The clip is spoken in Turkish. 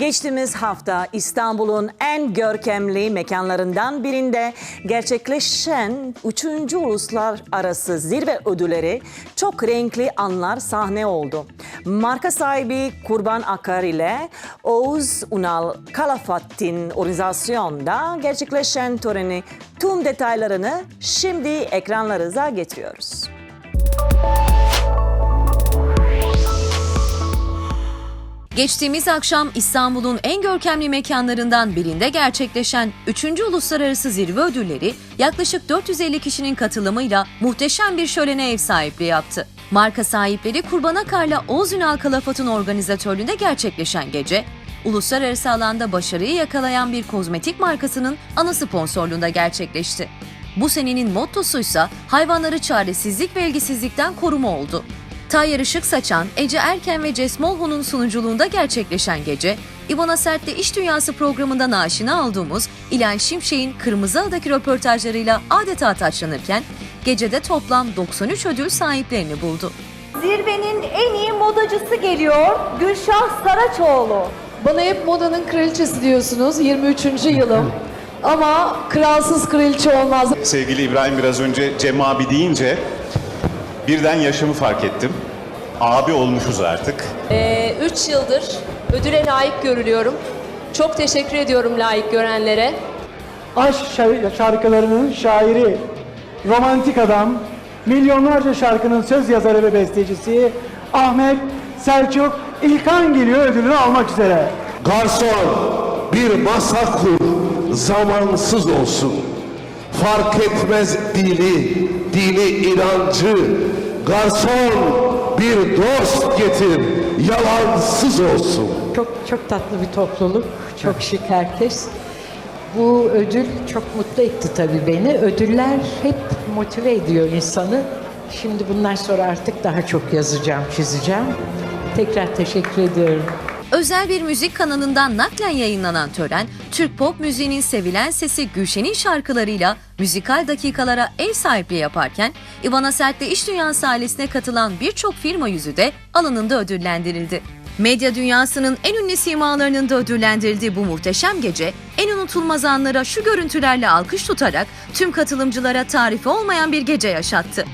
Geçtiğimiz hafta İstanbul'un en görkemli mekanlarından birinde gerçekleşen 3. Uluslararası Zirve Ödülleri çok renkli anlar sahne oldu. Marka sahibi Kurban Akar ile Oğuz Unal Kalafattin organizasyonda gerçekleşen töreni tüm detaylarını şimdi ekranlarınıza getiriyoruz. Geçtiğimiz akşam İstanbul'un en görkemli mekanlarından birinde gerçekleşen 3. Uluslararası Zirve Ödülleri yaklaşık 450 kişinin katılımıyla muhteşem bir şölene ev sahipliği yaptı. Marka sahipleri Kurban Akar'la Oğuz Ünal Kalafat'ın organizatörlüğünde gerçekleşen gece, uluslararası alanda başarıyı yakalayan bir kozmetik markasının ana sponsorluğunda gerçekleşti. Bu senenin mottosuysa hayvanları çaresizlik ve ilgisizlikten koruma oldu. Tayyar Işık Saçan, Ece Erken ve Jess Molho'nun sunuculuğunda gerçekleşen gece, İvana Sert'te İş Dünyası programından aşina olduğumuz İlhan Şimşek'in Kırmızı Ağ'daki röportajlarıyla adeta taçlanırken, gecede toplam 93 ödül sahiplerini buldu. Zirvenin en iyi modacısı geliyor Gülşah Saraçoğlu. Bana hep modanın kraliçesi diyorsunuz 23. yılım. Ama kralsız kraliçe olmaz. Sevgili İbrahim biraz önce Cem abi deyince birden yaşımı fark ettim. Abi olmuşuz artık. 3 yıldır ödüle layık görülüyorum. Çok teşekkür ediyorum layık görenlere. aşk şar- şarkılarının şairi, romantik adam, milyonlarca şarkının söz yazarı ve bestecisi Ahmet Selçuk İlkan geliyor ödülünü almak üzere. Garson bir masa kur, zamansız olsun. Fark etmez dini, dini inancı. Garson bir dost getir, yalansız olsun. Çok çok tatlı bir topluluk, çok şık herkes. Bu ödül çok mutlu etti tabii beni. Ödüller hep motive ediyor insanı. Şimdi bundan sonra artık daha çok yazacağım, çizeceğim. Tekrar teşekkür ediyorum. Özel bir müzik kanalından naklen yayınlanan tören, Türk pop müziğinin sevilen sesi Gülşen'in şarkılarıyla müzikal dakikalara ev sahipliği yaparken, İvana Sert'te İş Dünyası ailesine katılan birçok firma yüzü de alanında ödüllendirildi. Medya dünyasının en ünlü simalarının da ödüllendirildiği bu muhteşem gece, en unutulmaz anlara şu görüntülerle alkış tutarak tüm katılımcılara tarifi olmayan bir gece yaşattı.